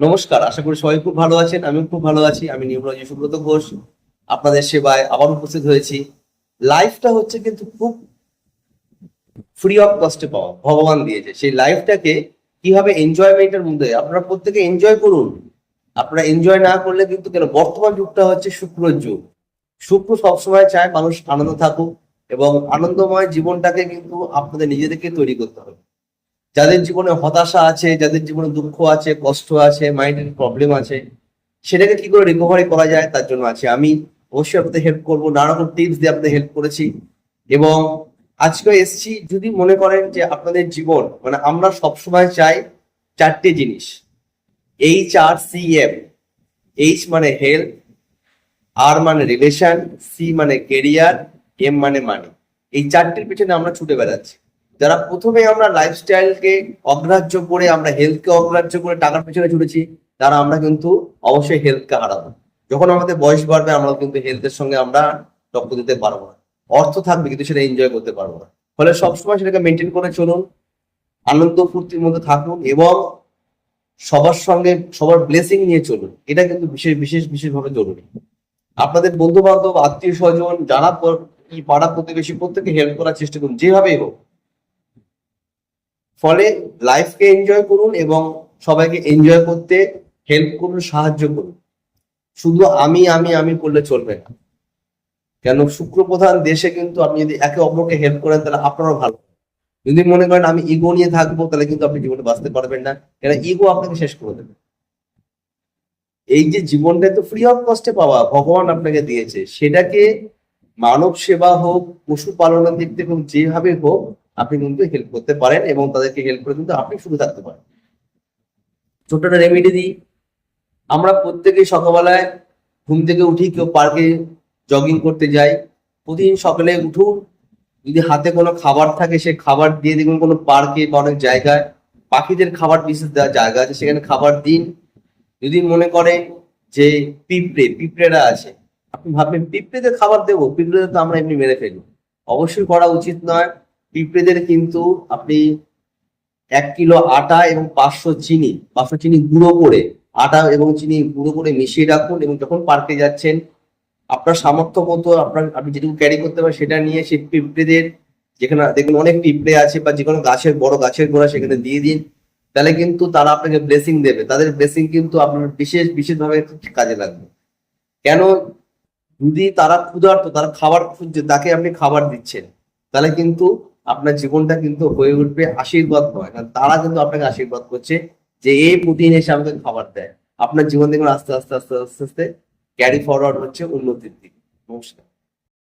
নমস্কার, আশা করি সবাই খুব ভালো আছেন, আমিও খুব ভালো আছি। আমি নিউরোলজি সুব্রত ঘোষ, আপনাদের সেবায় আবার উপস্থিত হয়েছি। লাইফটা হচ্ছে কিন্তু খুব ফ্রি অফ কস্টে পাওয়া, ভগবান দিয়েছে। সেই লাইফটাকে কীভাবে এনজয়মেন্টের মধ্যে, আপনারা প্রত্যেকে এনজয় করুন। আপনারা এনজয় না করলে কিন্তু কেন, বর্তমান যুগটা হচ্ছে শুক্রর যুগ। শুক্র সবসময় চায় মানুষ আনন্দ থাকুক এবং আনন্দময় জীবনটাকে কিন্তু আপনাদের নিজেদেরকে তৈরি করতে হবে। যাদের জীবনে হতাশা আছে, যাদের জীবনে দুঃখ আছে, কষ্ট আছে মাইন্ডের প্রবলেম আছে, সেটাকে কি করে রিকভারি করা যায়? তার জন্য আছে। আমি অবশ্যই আপনাদের হেল্প করব। নানা রকম টিপস দিয়ে আপনাদের হেল্প করেছি। এবং আজকে এসছি যদি মনে করেন যে আপনাদের জীবন মানে আমরা সবসময় চাই চারটে জিনিস। H R C M H মানে হেলথ আর মানে রিলেশন সি মানে কেরিয়ার এম মানে মানি এই চারটির পিছনে আমরা ছুটে বেড়াচ্ছি। যারা প্রথমে আমরা লাইফস্টাইলকে অগ্রাহ্য করে, আমরা হেলথকে অগ্রাহ্য করে টাকার পেছনে ছুটেছি, তারা আমরা কিন্তু অবশ্যই হেলথকে হারাবো। যখন আমাদের বয়স বাড়বে, আমরা কিন্তু হেলথের সঙ্গে আমরা টক্কর দিতে পারব না। অর্থ থাকবে, কিন্তু সেটা এনজয় করতে পারব না। ফলে সবসময় সেটাকে মেনটেন করে চলুন, আনন্দ ফুর্তির মধ্যে থাকুন এবং সবার সঙ্গে, সবার ব্লেসিং নিয়ে চলুন। এটা কিন্তু বিশেষ বিশেষ, বিশেষভাবে জরুরি। আপনাদের বন্ধু বান্ধব আত্মীয় স্বজন যারা পাড়া প্রতিবেশী প্রত্যেকে হেল্প করার চেষ্টা করুন, যেভাবেই হোক। ফলে লাইফকে এনজয় করুন এবং সবাইকে এনজয় করতে হেল্প করুন, সাহায্য করুন। শুধু আমি আমি আমি করলে চলবে না। কেন? শুক্র প্রধান দেশে কিন্তু আপনি যদি একে অপরকে হেল্প করেন, তাহলে আপনারও ভালো। যদি মনে করেন আমি ইগো নিয়ে থাকব, তাহলে কিন্তু আপনি জীবনে বাঁচতে পারবেন না। কেন? ইগো আপনাকে শেষ করে দেবে। এই যে জীবনটা তো ফ্রি অফ কস্টে পাওয়া, ভগবান আপনাকে দিয়েছে। সেটাকে মানব সেবা হোক, পশুপালনের দিক থেকে যেভাবে হোক আপনি কিন্তু হেল্প করতে পারেন এবং তাদেরকে হেল্প করে কিন্তু আপনি শুরু থাকতে পারেন। ছোট্ট রেমেডি দিই। আমরা প্রত্যেকে সকালবেলায় ঘুম থেকে উঠি, কেউ পার্কে জগিং করতে যাই। প্রতিদিন সকালে উঠুন, যদি হাতে কোনো খাবার থাকে, সে খাবার দিয়ে দেখুন কোনো পার্কে বা অনেক জায়গায় পাখিদের খাবার বিশেষ দেওয়ার জায়গা আছে, সেখানে খাবার দিন। যদি মনে করেন যে পিঁপড়ে, পিঁপড়েরা আছে, আপনি ভাববেন, পিঁপড়েদের খাবার দেবো, পিঁপড়েদের তো আমরা এমনি মেরে ফেলি অবশ্যই করা উচিত নয়। পিঁপড়েদের কিন্তু আপনি এক কিলো আটা এবং পাঁচশো চিনি পাঁচশো চিনি গুঁড়ো করে, আটা এবং চিনি গুঁড়ো করে মিশিয়ে রাখুন এবং যখন পার্কে যাচ্ছেন, আপনার সামর্থ্য মতো আপনার, আপনি যেটুকু ক্যারি করতে পারেন সেটা নিয়ে সেই পিঁপড়েদের যেখানে দেখুন অনেক পিঁপড়ে আছে বা যে কোনো গাছের, বড় গাছের গোড়া সেখানে দিয়ে দিন, তাহলে কিন্তু তারা আপনাকে ব্লেসিং দেবে। তাদের ব্লেসিং কিন্তু আপনার বিশেষ, বিশেষভাবে কাজে লাগবে। কেন? যদি তারা ক্ষুধার্ত, তারা খাবার খুঁজছে, তাকে আপনি খাবার দিচ্ছেন, তাহলে কিন্তু আপনার জীবনটা কিন্তু হয়ে উঠবে আশীর্বাদ নয় কারণ তারা কিন্তু আপনাকে আশীর্বাদ করছে যে এই প্রোটিন এসে আমাকে খাবার দেয়। আপনার জীবন দেখুন আস্তে আস্তে আস্তে আস্তে আস্তে ক্যারি ফরওয়ার্ড হচ্ছে উন্নতির দিকে। নমস্কার।